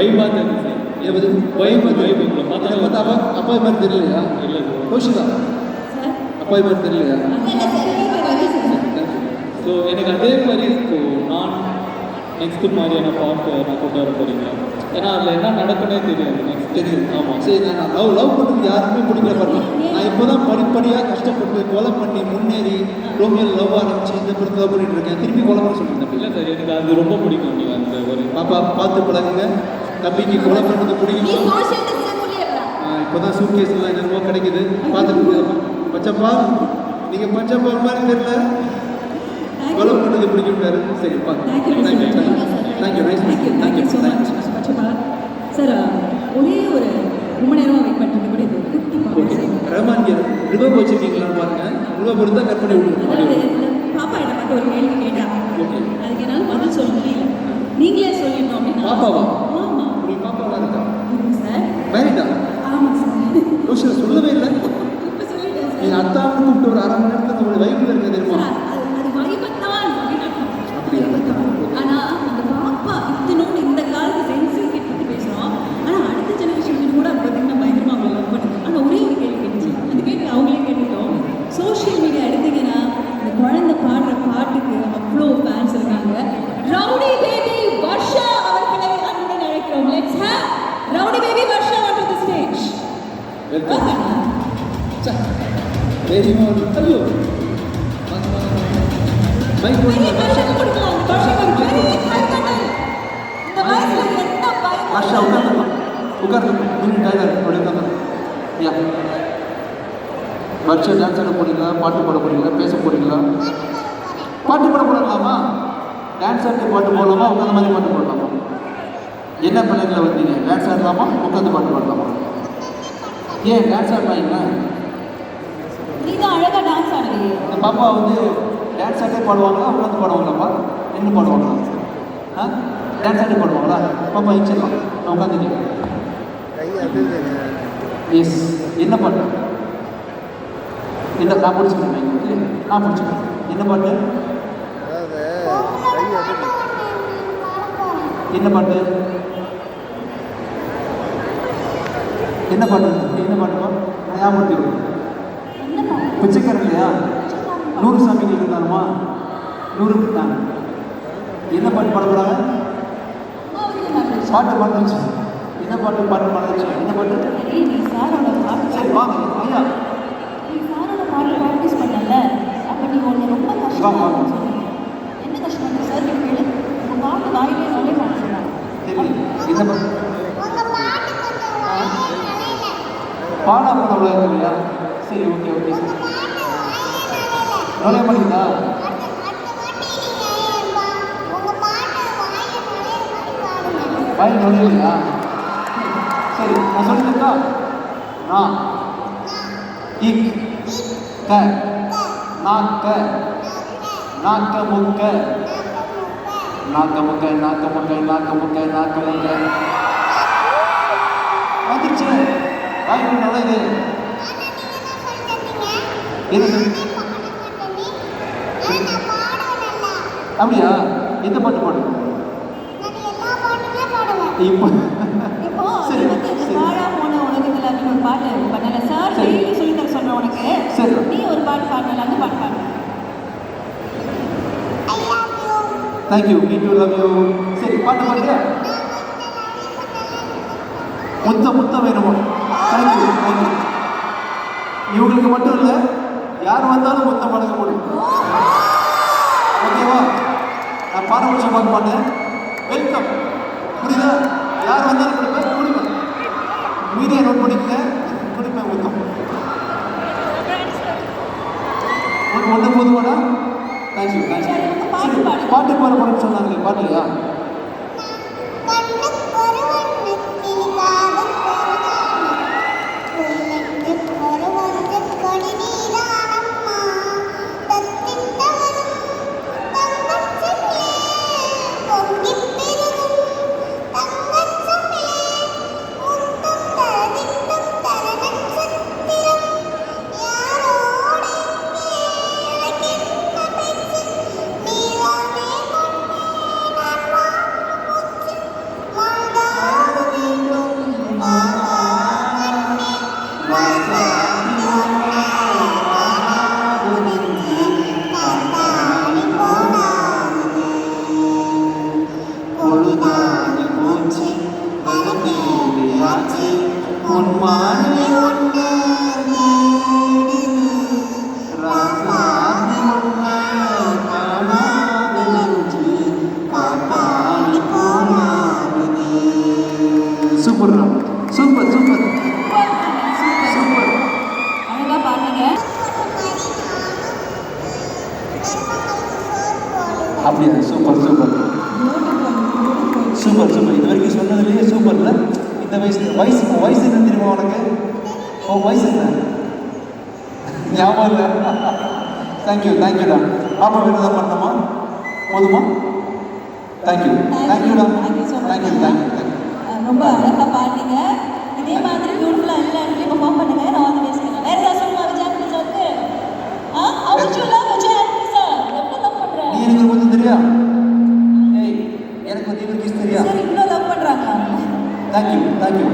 வைபாக தெரிஞ்சு எவது vibe vibe உங்களை அதை பார்த்தா பார்த்தா அப்பா அப்பா மாதிரி தெரியலையா? ஸோ எனக்கு அதே மாதிரி ஸோ நான் நெக்ஸ்ட் மாதிரியான பாட்டு நான் கொண்டு வர போறீங்களா ஏன்னா அதில் என்ன நடக்குன்னே தெரியாது. நெக்ஸ்ட் தெரியும் ஆமாம் சரி நான் லவ் லவ் பண்ணுறது யாருமே பிடிக்கல பாருங்க. நான் இப்போ தான் படிப்படியாக கஷ்டப்பட்டு கொலை பண்ணி முன்னேறி ரோமியல் லவ் ஆரம்பிச்சு இந்த படத்தை லவ் பண்ணிட்டு இருக்கேன். திருப்பி கொலை பண்ண சொல்லியிருந்தேன். இல்லை சார் எனக்கு அது ரொம்ப பிடிக்கும். நீங்கள் அந்த ஒரு பாப்பா பார்த்து பழகுங்க. தம்பிக்கு கொலை பண்ணுறது நீ பிடிக்குமா சோஷியல் டிஸ்டன்ஸ் சொல்லிடுறா இப்போ தான் சூட் கேஸ்லாம் என்னென்னமோ கிடைக்குது. பார்த்துட்டு பச்சப்பா நீங்கள் பச்சப்பா மாதிரி தெரியல? கொலை பண்ணுறது பிடிக்கும்ட்டாரு சரி you, thank you. Thank you nice Mr. Pachapala. Sir ஒரே ஒரு ரொம்ப நேரமாக வெயிட் பண்ணிட்டு கூட ஓகே. ரஹ்மான் கேர் ரிவர்ப் வச்சிருக்கீங்களான்னு பாருங்க. ரிவர்ப் இருந்தால் கட் பண்ணி பாப்பா என்ன பார்த்து ஒரு கேள்வி கேட்டா ஓகே அதுக்கு என்னால் பதில் சொல்ல முடியல. நீங்களே சொல்லிடணும் அப்படின்னு பாப்பாவா? கைதட்டல் இந்த வயசுல என்ன பயம் ஆஷா உட்காந்துருமா உட்காந்து இன்னும் டைலர் அப்படி உட்காந்து யா. வருஷம் டான்ஸ் ஆட போறீங்களா? பாட்டு பாட போறீங்களா? பேச போறீங்களா? பாட்டு பாட போடலாமா? டான்ஸ் ஆடி பாட்டு போடலாமா? உட்காந்த மாதிரி பாட்டு போடலாமா? என்ன பிள்ளைங்கள வந்தீங்க? டான்ஸ் ஆடலாமா? உட்காந்து பாட்டு பாடலாமா? ஏன் டான்ஸ் ஆடுறாங்க நீ தான் அழகா டான்ஸ் ஆடுறீங்க இந்த பாப்பா வந்து டான்ஸ் ஆட்டே பாடுவாங்களா உட்காந்து பாடுவாங்களாப்பா? நின்று பாடுவாங்களா? ஆ? டான்ஸ் ஆட்டே பாடுவாங்களா? பாப்பா இச்சிடலாம் நான் உட்காந்துருக்கேன் எஸ் என்ன பாட்டு? என்ன நான் பிடிச்சிக்கிறேன் மைக்கு நான் பிடிச்சிக்கிறேன். என்ன பாட்டு? என்ன பாட்டு? என்ன பாட்டு என்ன ஞாபகப்படுத்தி விடு. பிச்சைக்காரன் இல்லையா? நூறு சாமிகள் இருந்தாலுமா? நூறு ஆ. என்ன பாட்டு பாட போகிறாங்க பாட்டு பாடுச்சு என்ன பாட்டு பாட்டு பாடுச்சு என்ன பாட்டு? பாட்டு சரி வாங்க ஐயா. பாட்டு. என்ன கஷ்டம்? சார் பாட்டு வாயிலே சொல்லி பாட்டு சொன்னாங்க சரி என்ன பாட்டு பாடா சரி ஓகே ஓகே சார் நுழைய மாட்டீங்களா வாயில் நுழையலையா சரி நான் சொல்லிட்டா நான் இக் க நாக்க நாக்க முக்க நாக்க முக்க நாக்க முக்க நாக்க முக்க நாக்க முக்க நுழையுது எது அப்படியா? எந்த பாட்டு பாடு? இப்போ. சரி, சரி. ஒரு பாட்டு பண்ணல சார் சரி. டெய்லி சொல்லி தர சொல்றேன் உனக்கு. சரி. நீ ஒரு பாட்டு பாடல அந்த பாட்டு பாடு. Thank you me too love you சரி பாட்டு பாடுறியா முத்த முத்த வேணுமோ? தேங்க்யூ தேங்க்யூ இவங்களுக்கு மட்டும் இல்லை யார் வந்தாலும் முத்தம் பழக முடியும் ஓகேவா நான் பாரபட்சம் பார்க்க மாட்டேன் வெல்கம் புரியுதா? யார் வந்தாலும் கொடுப்பேன் கொடுப்பேன். மீடியா நோட் பண்ணிக்கங்க. கொடுப்பேன் முத்தம் ஒன்று ஒன்று போதுமாடா? தேங்க்யூ தேங்க்யூ பாட்டு பாடு. போறேன்னு சொன்னாங்களே பாட்டு இல்லையா சூப்பர் சூப்பர் சூப்பர் சூப்பர். அழகா பாடுங்க அப்படியா சூப்பர் சூப்பர். Super super. இது வரைக்கும் சொன்னதுலேயே சூப்பர்ல இந்த வயசு வயசு வயசு என்ன தெரியுமா உனக்கு? உன் வயசு என்ன? ஞாபகம் இல்லை. தேங்க்யூ தேங்க்யூடா பாப்பா வேணும் தான் பண்ணணுமா? போதுமா? Thank you தேங்க்யூடா. Thank you thank you thank you ரொம்ப அழகா பாடுங்க இதே மாதிரி பியூட்டிஃபுல்லா எல்லா இடத்துலயும் பெர்ஃபார்ம் பண்ணுங்க. நான் வந்து பேசுகிறேன் வேற ஏதாவது சொல்லணுமா விஜய் பிரசாத்க்கு ஆ? சொல்லலாம் விஜய் பிரசாத் எவ்வளவு லவ் நீ பண்றேன் எனக்கு கொஞ்சம் தெரியா? ஏய் எனக்கு கிஸ் தெரியா? சார் இவ்வளவு லவ் தேங்க்யூ தேங்க்யூ தேங்க்யூ